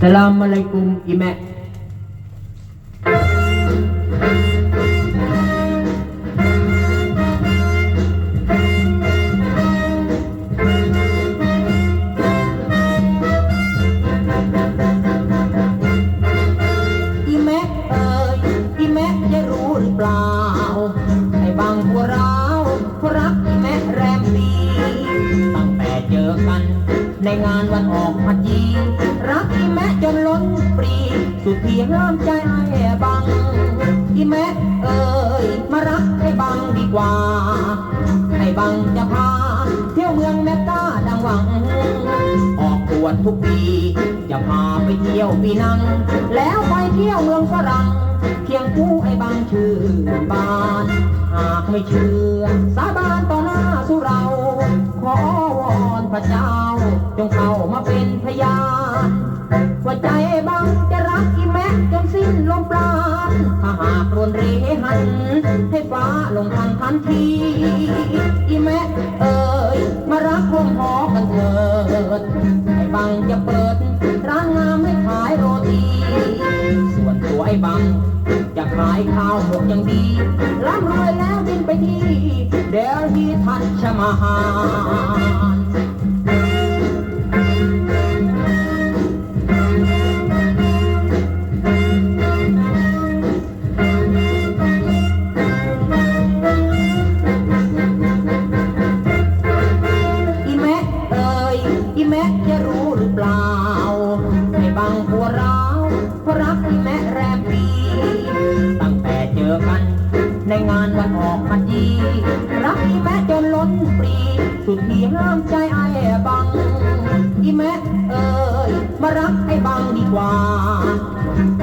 สลามอะลัยกุมอีแม่อีแม่เอ่ยอีแม่ได้รู้หรือเปล่าไอ้บางพวกเราเขารักอีแม่แรมปีตั้งแต่เจอกันในงานวัน สุดที่ห้ามใจไอ้บังอีแม่เอ่ยมารักไอ้บังดีกว่าไอ้บังจะพา เที่ยวเมืองแมกกาดังหวัง ออกตรวจทุกปี จะพาไปเที่ยวปีนัง แล้วไปเที่ยวเมืองฝรั่งเคียงคู่ไอ้บางชื่อบาน หากไม่เชื่อ สาบานต่อหน้าสุเรา ขอวอนพระเจ้า จงเข้ามาเป็นพยานว่าใจบางจะากรวนเรหัน ให้ฟ้าลงทันทันทีอีแม่เอ่ยมารักร่วมหอกันเถิดไอ้บังจะเปิด ร้านงามให้ขายโรตี ส่วนตัวไอ้บังจะขายข้าวหมกอย่างดีร่ำรวยแล้วบินไปที่เดลฮีทัชมาฮาน ในงานวันออกพันยีรักอีแม่จนล้นปรี สุดที่ห้ามใจไอ้บัง อีแม่เอ่ยมารักไอ้บังดีกว่า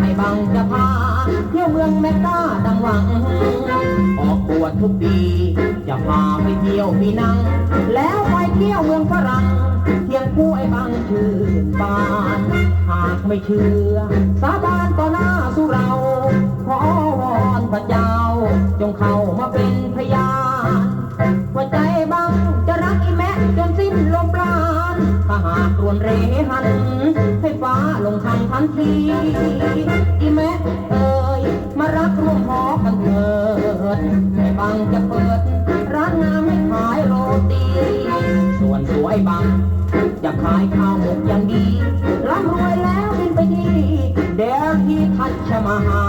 ไอ้บังจะพา เที่ยวเมืองแม่กกาดังหวัง ออกบวชทุกปี จะพาไปเที่ยวปีนัง แล้วไปเที่ยวเมืองฝรั่งเพียงคู่ไอ้บังชื่นบาน หากไม่เชื่อ สาบานต่อหน้าสุเราขอวอนพระเจ้า จงเข้ามาเป็นพยานว่าใจบังจะรักอีแม่จนสิ้นลมปราณถ้าหากรวนเรหัน ให้ฟ้าลงทันทันทีอีแม่เอ่ยมารักร่วมหอกันเถิดไอ้บังจะเปิด ร้านงามให้ขายโรตี ส่วนสวยบังจะขายข้าวหมกอย่างดีร่ำรวยแล้วบินไปที่เดลที่ทัชมาฮา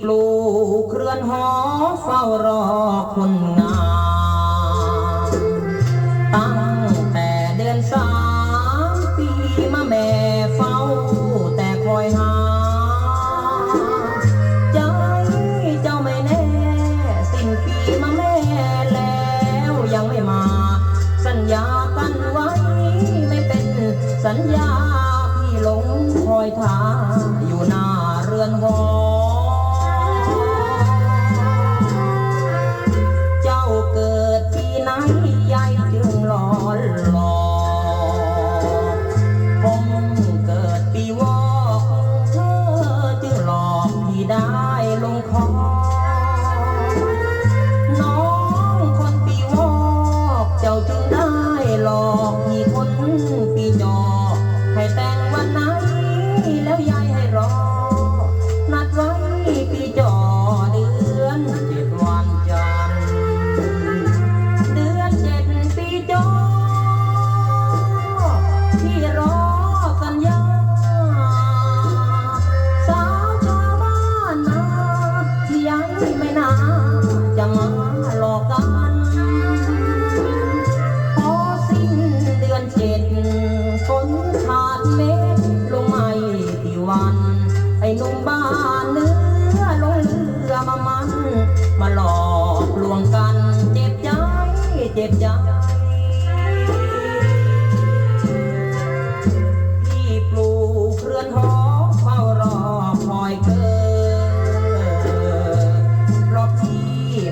ปลูกเครือนหอเฝ้ารอคนงามตั้งแต่เดือนสามปีมาแม่เฝ้าแต่คอยหาใจเจ้าไม่แน่สิ้นปีมาแม่แล้วยังไม่มา สัญญากันไว้ไม่เป็นสัญญาพี่หลงคอยท่าอยู่หน้าเรือนหอ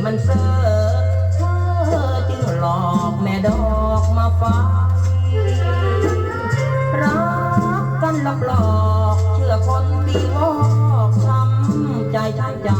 มันเซอเธอจึงหลอกแม่ดอกมาฟ้ารักกันหลอกหลอก เชื่อคนที่วอกช้ำใจท่ใจ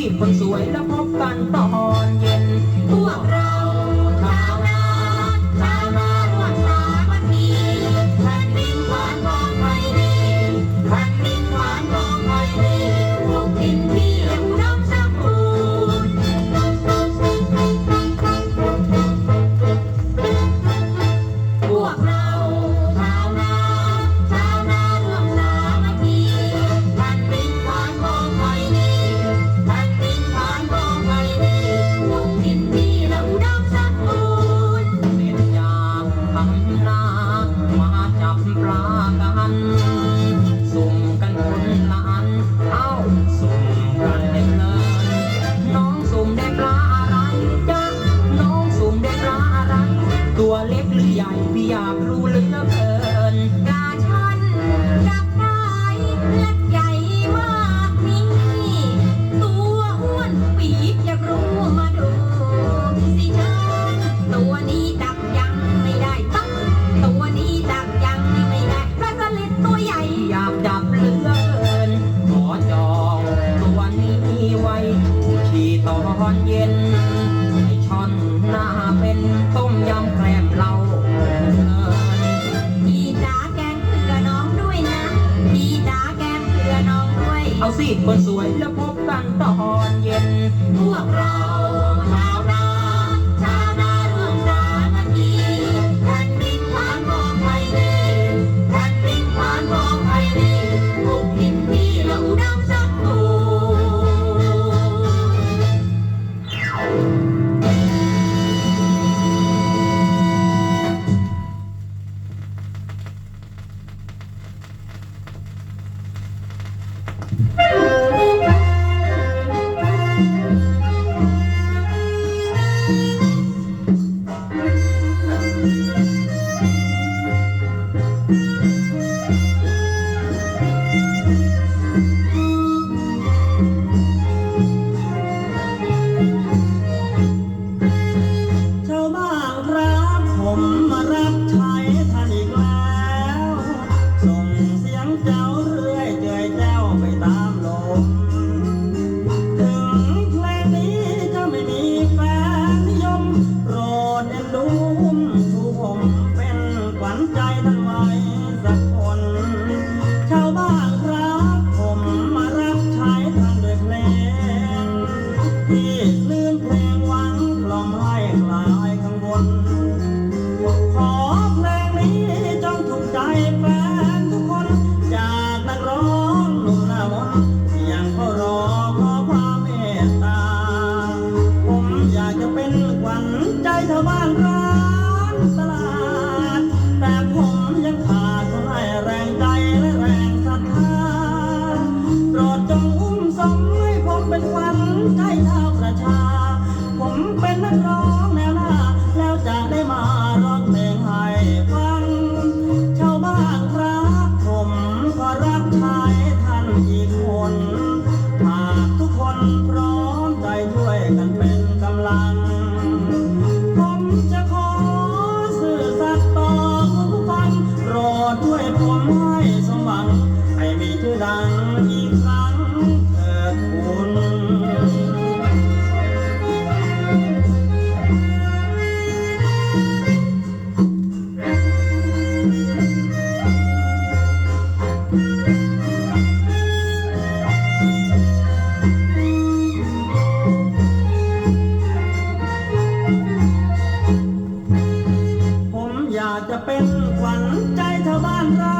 ีบคนสวยแล้วพบกันต่อ จะเป็นขวัญใจชาวบ้านเรา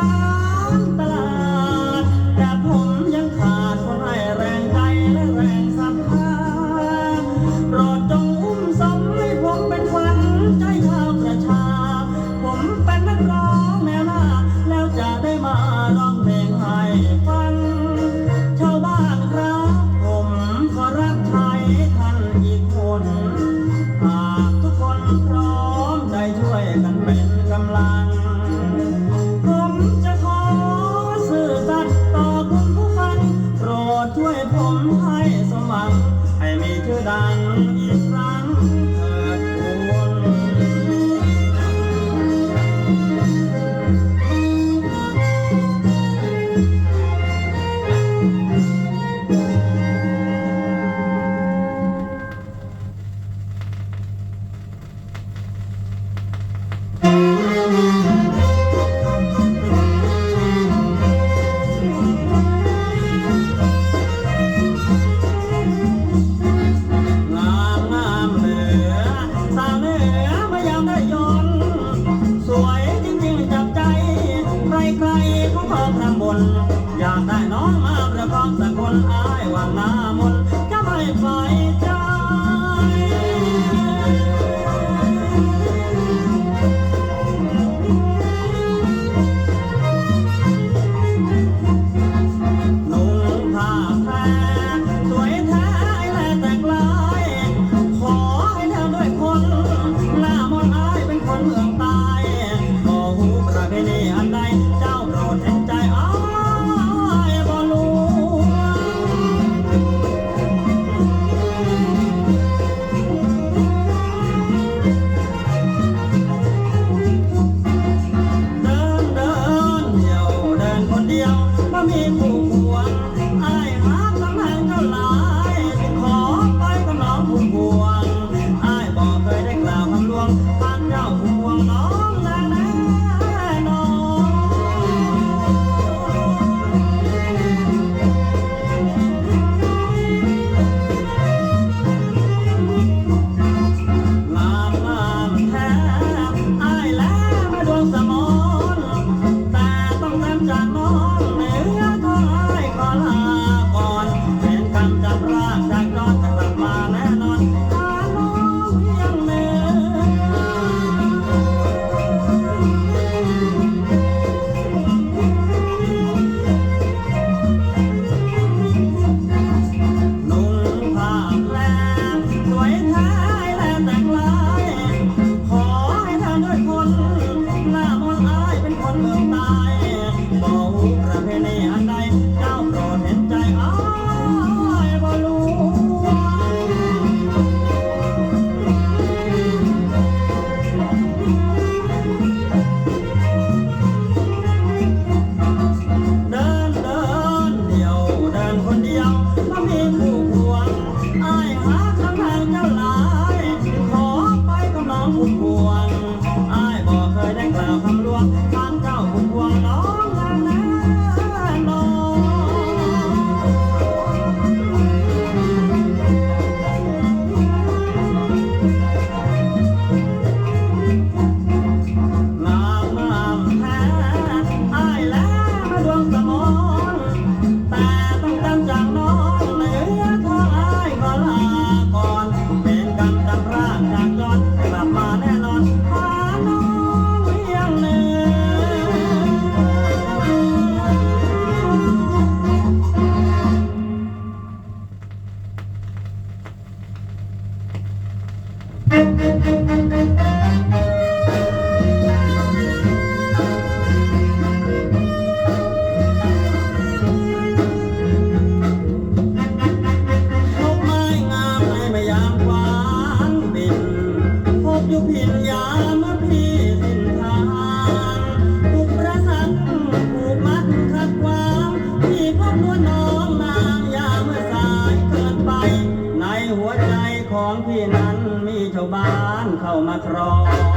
านเ